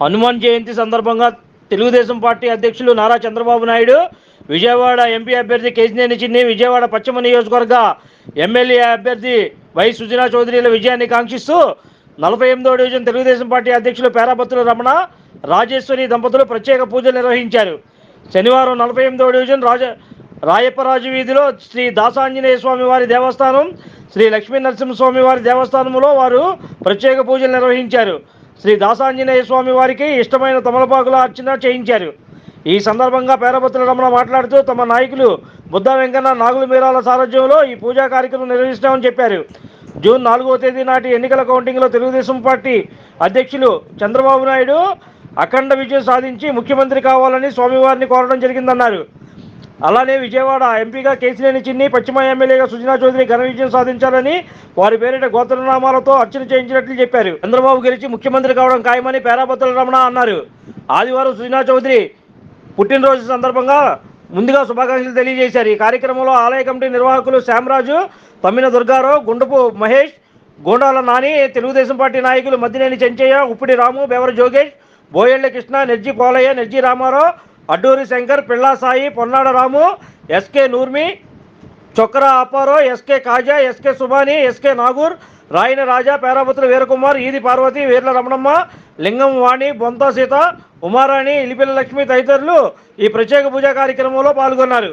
హనుమాన్ జయంతి సందర్భంగా తెలుగుదేశం పార్టీ అధ్యక్షులు నారా చంద్రబాబు నాయుడు విజయవాడ ఎంపీ అభ్యర్థి కేసినేని చిన్ని విజయవాడ పశ్చిమ నియోజకవర్గ ఎమ్మెల్యే అభ్యర్థి వై సుజనా చౌదరిల విజయాన్ని కాంక్షిస్తూ నలభై ఎనిమిదో డివిజన్ తెలుగుదేశం పార్టీ అధ్యక్షులు పేరాపత్రుల రమణ రాజేశ్వరి దంపతులు ప్రత్యేక పూజలు నిర్వహించారు. శనివారం నలభై ఎనిమిదో డివిజన్ రాజ రాయప్పరాజు వీధిలో శ్రీ దాసాంజనేయ స్వామి వారి దేవస్థానం శ్రీ లక్ష్మీ నరసింహస్వామి వారి దేవస్థానంలో వారు ప్రత్యేక పూజలు నిర్వహించారు. శ్రీ దాసాంజనేయ స్వామి వారికి ఇష్టమైన తమలపాకుల అర్చన చేయించారు. ఈ సందర్భంగా పేరభద్ర రమణ మాట్లాడుతూ తమ నాయకులు బుద్ధ వెంకన్న నాగుల మీరాల సారథ్యంలో ఈ పూజా కార్యక్రమం నిర్వహిస్తామని చెప్పారు. జూన్ నాలుగవ తేదీ నాటి ఎన్నికల కౌంటింగ్లో తెలుగుదేశం పార్టీ అధ్యక్షులు చంద్రబాబు నాయుడు అఖండ విజయం సాధించి ముఖ్యమంత్రి కావాలని స్వామివారిని కోరడం జరిగిందన్నారు. అలానే విజయవాడ ఎంపీగా కేసీనేని చిన్ని పశ్చిమ ఎమ్మెల్యేగా సుజనా చౌదరి ఘన విజయం సాధించాలని వారి పేరిట గోత్రనామాలతో అర్చన చేయించినట్లు చెప్పారు. చంద్రబాబు గెలిచి ముఖ్యమంత్రి కావడం ఖాయమని పేరాపత్రుల రమణ అన్నారు. ఆదివారం సుజనా చౌదరి పుట్టినరోజు సందర్భంగా ముందుగా శుభాకాంక్షలు తెలియజేశారు. ఈ కార్యక్రమంలో ఆలయ కమిటీ నిర్వాహకులు శ్యామరాజు తమ్మిన దుర్గారావు గుండపు మహేష్ గోండాల నాని తెలుగుదేశం పార్టీ నాయకులు మద్దినేని చెంచయ్య ఉప్పిడి రాము బెవర జోగేష్ Boyella Krishna Nerji Polaiah Nerji Ramarao Adduri Shankar Pilla Ponnadaramu Ponnada Ramu SK Noormi Chokkara Apparao SK Khaja SK Subhani SK Nagur Rayana Raja Perapatula Veerakumar Eedi Parvathi Veerla Ramanamma లింగం వాణి బొంత సీత ఉమారాణి ఇలిపిల్ల లక్ష్మి తదితరులు ఈ ప్రత్యేక పూజా కార్యక్రమంలో పాల్గొన్నారు.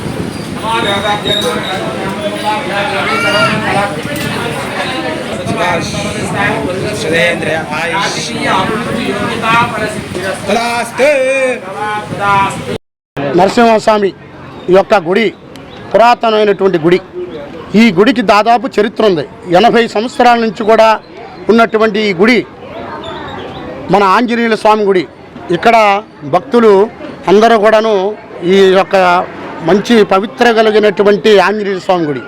సురేంద్ర నరసింహస్వామి యొక్క గుడి పురాతనమైనటువంటి గుడి. ఈ గుడికి దాదాపు చరిత్ర ఉంది. ఎనభై సంవత్సరాల నుంచి కూడా ఉన్నటువంటి ఈ గుడి మన ఆంజనేయుల స్వామి గుడి. ఇక్కడ భక్తులు అందరూ కూడాను ఈ యొక్క మంచి పవిత్ర కలిగినటువంటి ఆంజనేయ స్వామి గుడి.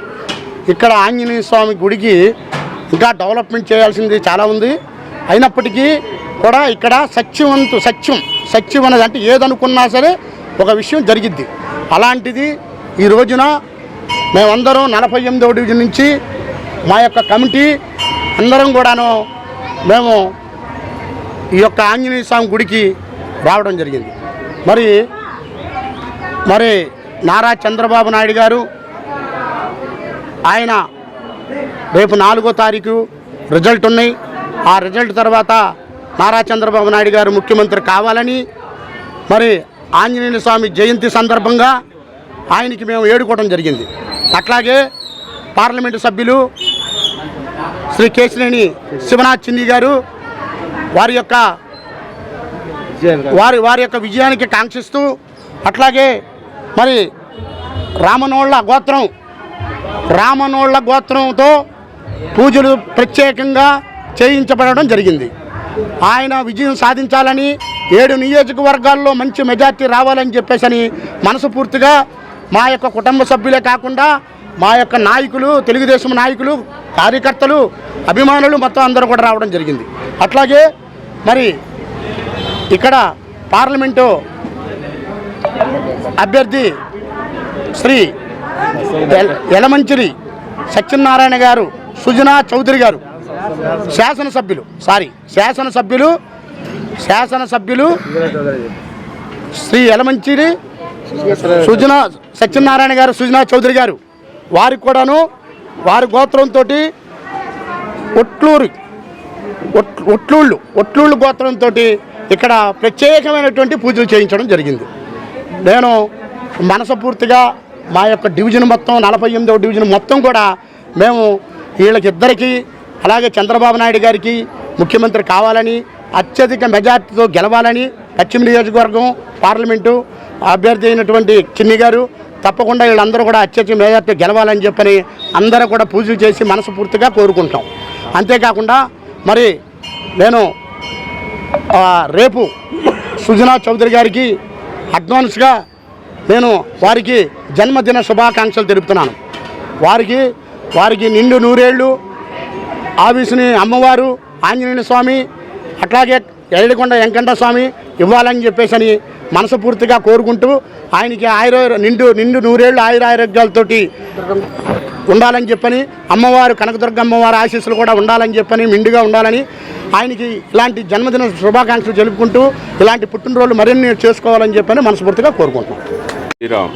ఇక్కడ ఆంజనేయ స్వామి గుడికి ఇంకా డెవలప్మెంట్ చేయాల్సింది చాలా ఉంది. అయినప్పటికీ కూడా ఇక్కడ సత్యవంతు సత్యం సత్యం అనేది అంటే ఏదనుకున్నా సరే ఒక విషయం జరిగిద్ది. అలాంటిది ఈ రోజున మేమందరం నలభై ఎనిమిదవ డివిజన్ నుంచి మా యొక్క కమిటీ అందరం కూడాను మేము ఈ యొక్క ఆంజనేయ స్వామి గుడికి రావడం జరిగింది. మరి మరి నారా చంద్రబాబు నాయుడు గారు. ఆయన రేపు నాలుగో తారీఖు రిజల్ట్ ఉన్నాయి. ఆ రిజల్ట్ తర్వాత నారా చంద్రబాబు నాయుడు గారు ముఖ్యమంత్రి కావాలని మరి ఆంజనేయ స్వామి జయంతి సందర్భంగా ఆయనకి మేము ఏడుకోవడం జరిగింది. అట్లాగే పార్లమెంటు సభ్యులు శ్రీ కేశినేని శివనాథ్ చిన్ని గారు వారి యొక్క వారి వారి యొక్క విజయానికి కాంక్షిస్తూ అట్లాగే మరి రామనోళ్ళ గోత్రం. రామనోళ్ళ గోత్రంతో పూజలు ప్రత్యేకంగా చేయించబడడం జరిగింది. ఆయన విజయం సాధించాలని ఏడు నియోజకవర్గాల్లో మంచి మెజార్టీ రావాలని చెప్పేసి మనసుపూర్తిగా మా యొక్క కుటుంబ సభ్యులే కాకుండా మా యొక్క నాయకులు తెలుగుదేశం నాయకులు కార్యకర్తలు అభిమానులు మొత్తం అందరూ కూడా రావడం జరిగింది. అట్లాగే మరి ఇక్కడ పార్లమెంటు అభ్యర్థి శ్రీ యలమంచిరి సత్యనారాయణ గారు సుజనా చౌదరి గారు శాసనసభ్యులు సారీ శాసనసభ్యులు శాసనసభ్యులు శ్రీ ఎలమంచిరి సుజనా సత్యనారాయణ గారు సుజనా చౌదరి గారు వారికి కూడాను వారి గోత్రంతో ఒట్లూరు ఒట్లూళ్ళు ఒట్లూళ్ళు గోత్రంతో ఇక్కడ ప్రత్యేకమైనటువంటి పూజలు చేయించడం జరిగింది. నేను మనసపూర్తిగా మా యొక్క డివిజన్ మొత్తం నలభై ఎనిమిదవ డివిజన్ మొత్తం కూడా మేము వీళ్ళకిద్దరికీ అలాగే చంద్రబాబు నాయుడు గారికి ముఖ్యమంత్రి కావాలని అత్యధిక మెజార్టీతో గెలవాలని పశ్చిమ నియోజకవర్గం పార్లమెంటు అభ్యర్థి అయినటువంటి చిన్ని గారు తప్పకుండా వీళ్ళందరూ కూడా అత్యధిక మెజార్టీ గెలవాలని చెప్పని అందరూ కూడా పూజలు చేసి మనస్ఫూర్తిగా కోరుకుంటాం. అంతేకాకుండా మరి నేను రేపు సుజనా చౌదరి గారికి అడ్వాన్స్గా నేను వారికి జన్మదిన శుభాకాంక్షలు తెలుపుతున్నాను. వారికి వారికి నిండు నూరేళ్ళు ఆఫీసుని అమ్మవారు ఆంజనేయ స్వామి అట్లాగే ఎల్లకొండ వెంకట స్వామి ఇవ్వాలని చెప్పేసి అని మనస్ఫూర్తిగా కోరుకుంటూ ఆయనకి ఆయుర నిండు నిండు నూరేళ్ళు ఆయుర ఆరోగ్యాలతోటి ఉండాలని చెప్పని అమ్మవారు కనకదుర్గ అమ్మవారి ఆశీస్సులు కూడా ఉండాలని చెప్పని మిండుగా ఉండాలని ఆయనకి ఇలాంటి జన్మదిన శుభాకాంక్షలు జరుపుకుంటూ ఇలాంటి పుట్టినరోజులు మరిన్ని చేసుకోవాలని చెప్పని మనస్ఫూర్తిగా కోరుకుంటున్నాను శ్రీరామ్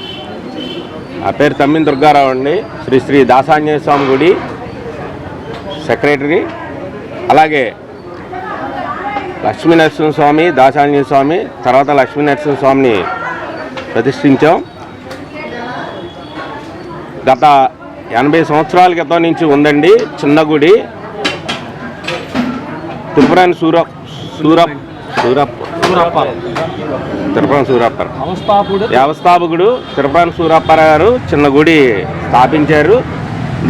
నా పేరు తమ్మిన దుర్గారావు అండి. శ్రీ శ్రీ దాసాంజనేయ స్వామి గుడి సెక్రటరీ. అలాగే లక్ష్మీ నరసింహ స్వామి దాసాంజనేయ స్వామి తర్వాత లక్ష్మీ నరసింహ స్వామిని ప్రతిష్ఠించాం. గత ఎనభై సంవత్సరాల క్రితం నుంచి ఉందండి చిన్న గుడి. త్రిపురాని సూర సూరప్ సూరప్ తిరుపతి వ్యవస్థాపకుడు తిరుపతి సూరప్పర గారు చిన్న గుడి స్థాపించారు.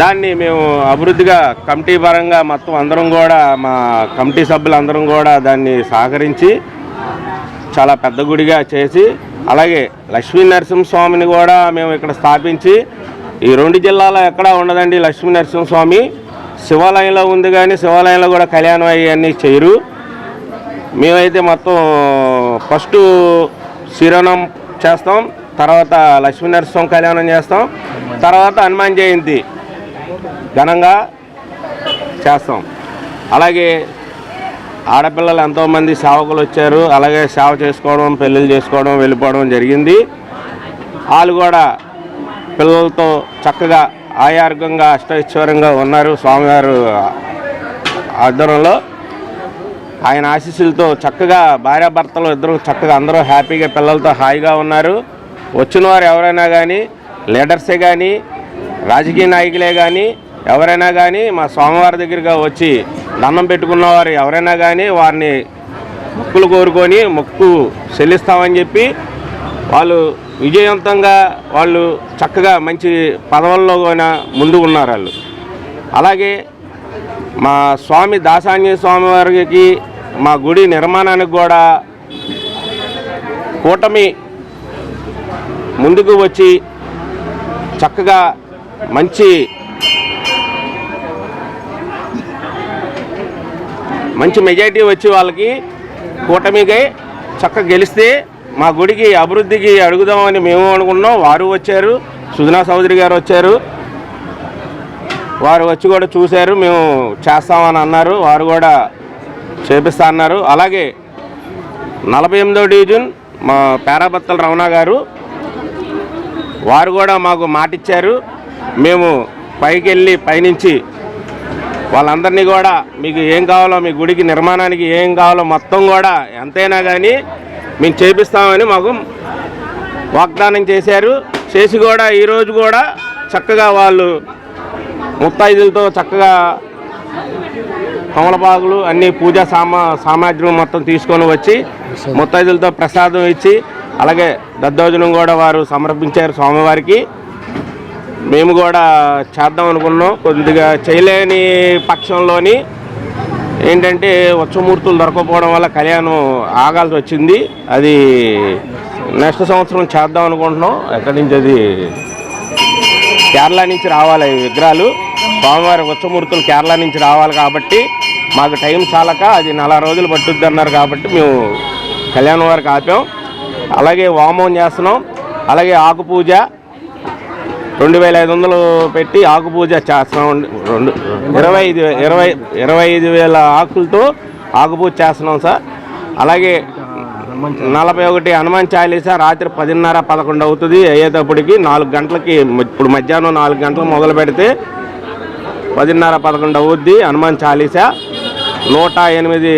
దాన్ని మేము అభివృద్ధిగా కమిటీ పరంగా మొత్తం అందరం కూడా మా కమిటీ సభ్యులందరం కూడా దాన్ని సహకరించి చాలా పెద్ద గుడిగా చేసి అలాగే లక్ష్మీ నరసింహస్వామిని కూడా మేము ఇక్కడ స్థాపించి ఈ రెండు జిల్లాలో ఎక్కడా ఉండదండి లక్ష్మీ నరసింహస్వామి. శివాలయంలో ఉంది కానీ శివాలయంలో కూడా కళ్యాణం అయ్యి చేయరు. మేమైతే మొత్తం ఫస్ట్ శ్రీరామం చేస్తాం తర్వాత లక్ష్మీనరసింహ కళ్యాణం చేస్తాం తర్వాత హనుమాన్ జయంతి ఘనంగా చేస్తాం. అలాగే ఆడపిల్లలు ఎంతోమంది సేవకులు వచ్చారు అలాగే సేవ చేసుకోవడం పెళ్ళిళ్ళు చేసుకోవడం వెళ్ళిపోవడం జరిగింది. వాళ్ళు కూడా పిల్లలతో చక్కగా ఆయార్గంగా అష్టైశ్వర్యంగా ఉన్నారు స్వామివారు ఆధ్వర్యంలో. ఆయన ఆశీస్సులతో చక్కగా భార్యాభర్తలు ఇద్దరు చక్కగా అందరూ హ్యాపీగా పిల్లలతో హాయిగా ఉన్నారు. వచ్చిన వారు ఎవరైనా కానీ లీడర్సే కానీ రాజకీయ నాయకులే కానీ ఎవరైనా కానీ మా స్వామివారి దగ్గరగా వచ్చి దండం పెట్టుకున్న వారు ఎవరైనా కానీ వారిని మొక్కులు కోరుకొని మొక్కు చెల్లిస్తామని చెప్పి వాళ్ళు విజయవంతంగా వాళ్ళు చక్కగా మంచి పదవుల్లో కూడా ముందు ఉన్నారు వాళ్ళు. అలాగే మా స్వామి దాసాంజనేయ స్వామి వారికి మా గుడి నిర్మాణానికి కూడా కూటమి ముందుకు వచ్చి చక్కగా మంచి మంచి మెజార్టీ వచ్చి వాళ్ళకి కూటమికై చక్కగా గెలిస్తే మా గుడికి అభివృద్ధికి అడుగుదామని మేము అనుకున్నాం. వారు వచ్చారు. సుజనా చౌదరి గారు వచ్చారు. వారు వచ్చి కూడా చూశారు మేము చేస్తామని అన్నారు వారు కూడా చేపిస్తా అన్నారు. అలాగే నలభై ఎనిమిదో డివిజన్ మా పేరాబత్తల రమణ గారు వారు కూడా మాకు మాటిచ్చారు. మేము పైకి వెళ్ళి పైనుంచి వాళ్ళందరినీ కూడా మీకు ఏం కావాలో మీ గుడికి నిర్మాణానికి ఏం కావాలో మొత్తం కూడా ఎంతైనా కానీ మేము చేపిస్తామని మాకు వాగ్దానం చేశారు. చేసి కూడా ఈరోజు కూడా చక్కగా వాళ్ళు ముత్తైదులతో చక్కగా కమలపాకులు అన్ని పూజా సామా సామాగ్రి మొత్తం తీసుకొని వచ్చి ముత్తైదులతో ప్రసాదం ఇచ్చి అలాగే దద్దోజనం కూడా వారు సమర్పించారు స్వామివారికి. మేము కూడా చేద్దాం అనుకున్నాం. కొద్దిగా చేయలేని పక్షంలోని ఏంటంటే ఉత్సవమూర్తులు దొరకకపోవడం వల్ల కళ్యాణం ఆగాల్సి వచ్చింది. అది నెక్స్ట్ సంవత్సరం చేద్దాం అనుకుంటున్నాం. ఎక్కడి నుంచి అది కేరళ నుంచి రావాలి విగ్రహాలు. స్వామివారి ఉత్సవమూర్తులు కేరళ నుంచి రావాలి కాబట్టి మాకు టైం చాలక అది నలభై రోజులు పట్టుద్ది అన్నారు కాబట్టి మేము కళ్యాణం వారికి ఆపాం. అలాగే వామం చేస్తున్నాం. అలాగే ఆకు పూజ రెండు వేల ఐదు వందలు పెట్టి ఆకు పూజ చేస్తున్నాం. రెండు ఇరవై ఐదు ఇరవై ఇరవై ఐదు వేల ఆకులతో ఆకు పూజ చేస్తున్నాం సార్. అలాగే నలభై ఒకటి హనుమాన్ చాలీసా రాత్రి పదిన్నర పదకొండు అవుతుంది. అయ్యేటప్పటికి నాలుగు గంటలకి ఇప్పుడు మధ్యాహ్నం నాలుగు గంటలకు మొదలు పెడితే పదిన్నర పదకొండు అవుద్ది హనుమాన్ చాలీసా. నూట ఎనిమిది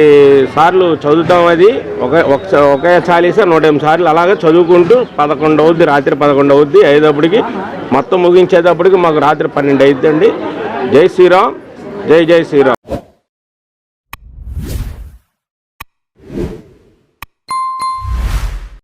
సార్లు చదువుతాం అది. ఒకే ఒకే చాలీసా నూట ఎనిమిది సార్లు అలాగే చదువుకుంటూ పదకొండు అవుద్ది రాత్రి పదకొండు అవుద్ది. అయ్యేటప్పటికి మొత్తం ముగించేటప్పటికి మాకు రాత్రి పన్నెండు అవుతుందండి జై శ్రీరామ్ జై జై శ్రీరామ్.